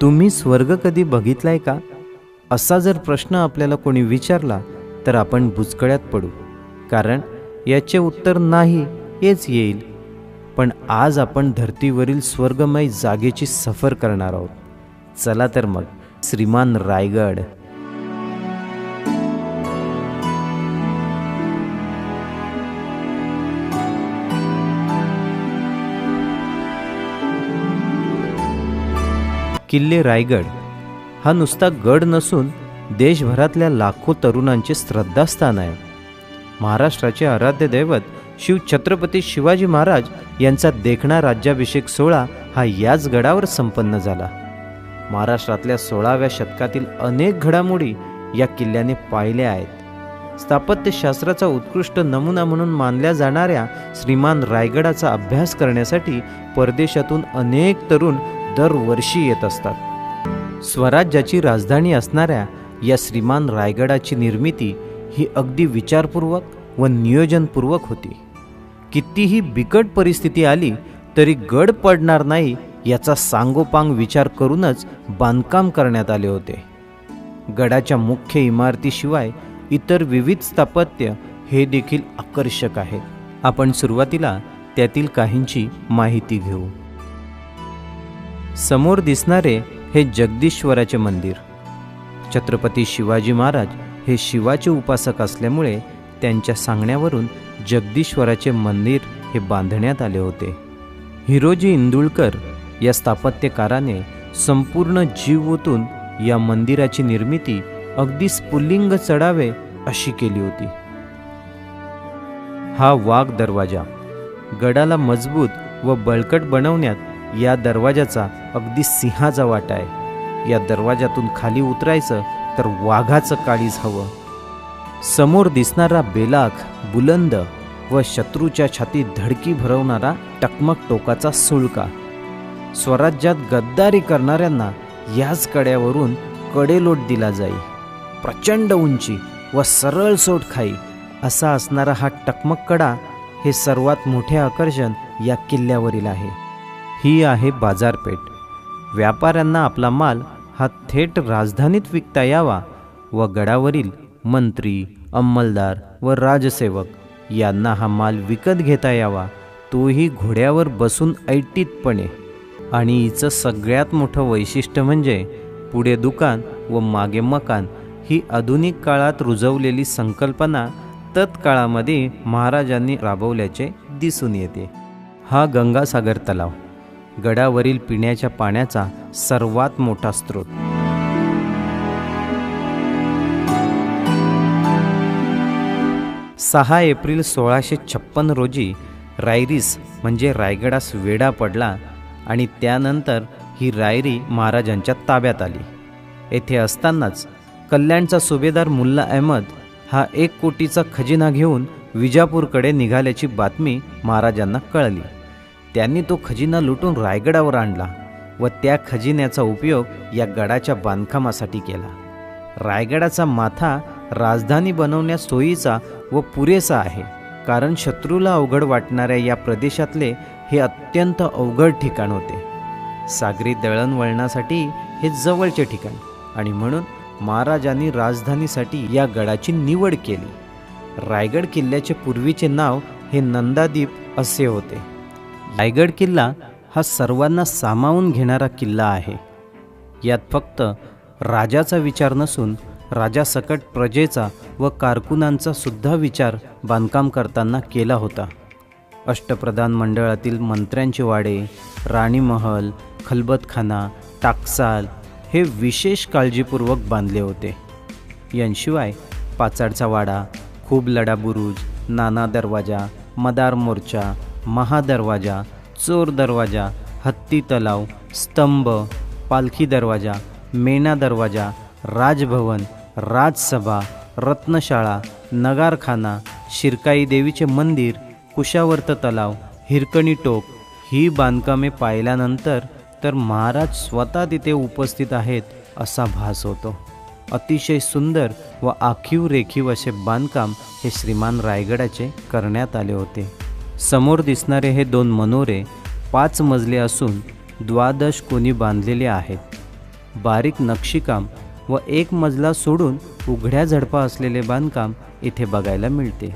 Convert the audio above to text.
तुम्ही स्वर्ग कधी बघितलाय का? असा जर प्रश्न आपल्याला कोणी विचारला तर आपण बुचकळ्यात पडू. कारण याचे उत्तर नाही हेच येईल. पण आज आपण धर्तीवरील स्वर्गमय जागेची सफर करणार आहोत. चला तर मग श्रीमान रायगड. किल्ले रायगड. हा नुसता गड नसून देशभरातल्या लाखो तरुणांचे श्रद्धास्थान आहे. महाराष्ट्राचे आराध्य दैवत शिव छत्रपती शिवाजी महाराज यांचा देखणा राज्याभिषेक सोहळा हा याच गडावर संपन्न झाला. महाराष्ट्रातल्या सोळाव्या शतकातील अनेक घडामोडी या किल्ल्याने पाहिल्या आहेत. स्थापत्यशास्त्राचा उत्कृष्ट नमुना म्हणून मानल्या जाणाऱ्या श्रीमान रायगडाचा अभ्यास करण्यासाठी परदेशातून अनेक तरुण दरवर्षी येत असतात. स्वराज्याची राजधानी असणाऱ्या या श्रीमान रायगडाची निर्मिती ही अगदी विचारपूर्वक व नियोजनपूर्वक होती. कितीही बिकट परिस्थिती आली तरी गड पडणार नाही याचा सांगोपांग विचार करूनच बांधकाम करण्यात आले होते. गडाच्या मुख्य इमारतीशिवाय इतर विविध स्थापत्य हे देखील आकर्षक आहे. आपण सुरुवातीला त्यातील काहींची माहिती घेऊ. समोर दिसणारे हे जगदीश्वराचे मंदिर. छत्रपती शिवाजी महाराज हे शिवाचे उपासक असल्यामुळे त्यांच्या सांगण्यावरून जगदीश्वराचे मंदिर हे बांधण्यात आले होते. हिरोजी इंदुळकर या स्थापत्यकाराने संपूर्ण जीव ओतून या मंदिराची निर्मिती अगदी स्फुल्लिंग चढावे अशी केली होती. हा वाघ दरवाजा गडाला मजबूत व बळकट बनवण्यात या दरवाजाचा अगदी सिंहाचा वाटा आहे. या दरवाजातून खाली उतरायचं तर वाघाचं काळीज हवं. समोर दिसणारा बेलाख बुलंद व शत्रूच्या छातीत धडकी भरवणारा टकमक टोकाचा सुळका. स्वराज्यात गद्दारी करणाऱ्यांना याच कड्यावरून कडेलोट दिला जाई. प्रचंड उंची व सरळ सोट खाई असा असणारा हा टकमक कडा हे सर्वात मोठे आकर्षण या किल्ल्यावरील आहे. ही आहे बाजारपेठ. व्यापाऱ्यांना आपला माल हा थेट राजधानीत विकता यावा व गडावरील मंत्री अंमलदार व राजसेवक यांना हा माल विकत घेता यावा. तोही घोड्यावर बसून ऐटीतपणे. आणि हिचं सगळ्यात मोठं वैशिष्ट्य म्हणजे पुढे दुकान व मागे मकान ही आधुनिक काळात रुजवलेली संकल्पना तत्काळामध्ये महाराजांनी राबवल्याचे दिसून येते. हा गंगासागर तलाव. गडावरील पिण्याच्या पाण्याचा सर्वात मोठा स्रोत. सहा एप्रिल सोळाशे छप्पन रोजी रायरीस म्हणजे रायगडास वेढा पडला आणि त्यानंतर ही रायरी महाराजांच्या ताब्यात आली. येथे असतानाच कल्याणचा सुभेदार मुल्ला अहमद हा एक कोटीचा खजिना घेऊन विजापूरकडे निघाल्याची बातमी महाराजांना कळली. त्यांनी तो खजिना लुटून रायगडावर आणला व त्या खजिन्याचा उपयोग या गडाच्या बांधकामासाठी केला. रायगडाचा माथा राजधानी बनवण्यास सोयीचा व पुरेसा आहे कारण शत्रूला अवघड वाटणाऱ्या या प्रदेशातले हे अत्यंत अवघड ठिकाण होते. सागरी दळणवळणासाठी हे जवळचे ठिकाण आणि म्हणून महाराजांनी राजधानीसाठी या गडाची निवड केली. रायगड किल्ल्याचे पूर्वीचे नाव हे नंदादीप असे होते. रायगड किल्ला हा सर्वांना सामावून घेणारा किल्ला आहे. यात फक्त राजाचा विचार नसून राजासकट प्रजेचा व कारकुनांचा सुद्धा विचार बांधकाम करताना केला होता. अष्टप्रधान मंडळातील मंत्र्यांचे वाडे राणीमहल खलबतखाना टाकसाल हे विशेष काळजीपूर्वक बांधले होते. यांशिवाय पाचाडचा वाडा खूब लढाबुरुज नाना दरवाजा मदार मोर्चा महादरवाजा चोर दरवाजा हत्ती तलाव स्तंभ पालखी दरवाजा मेना दरवाजा राजभवन राजसभा रत्नशाळा नगारखाना शिरकाई देवीचे मंदिर कुशावर्त तलाव हिरकणी टोक ही बांधकामे पाहिल्यानंतर तर महाराज स्वतः तिथे उपस्थित आहेत असा भास होतो. अतिशय सुंदर व आखीव रेखीव असे बांधकाम हे श्रीमान रायगडाचे करण्यात आले होते. समोर दिसणारे हे दोन मनोरे पाच मजले असून द्वादश कोणी बांधलेले आहेत. बारीक नक्षीकाम व एक मजला सोडून उघड्या झडपा असलेले बांधकाम इथे बघायला मिळते.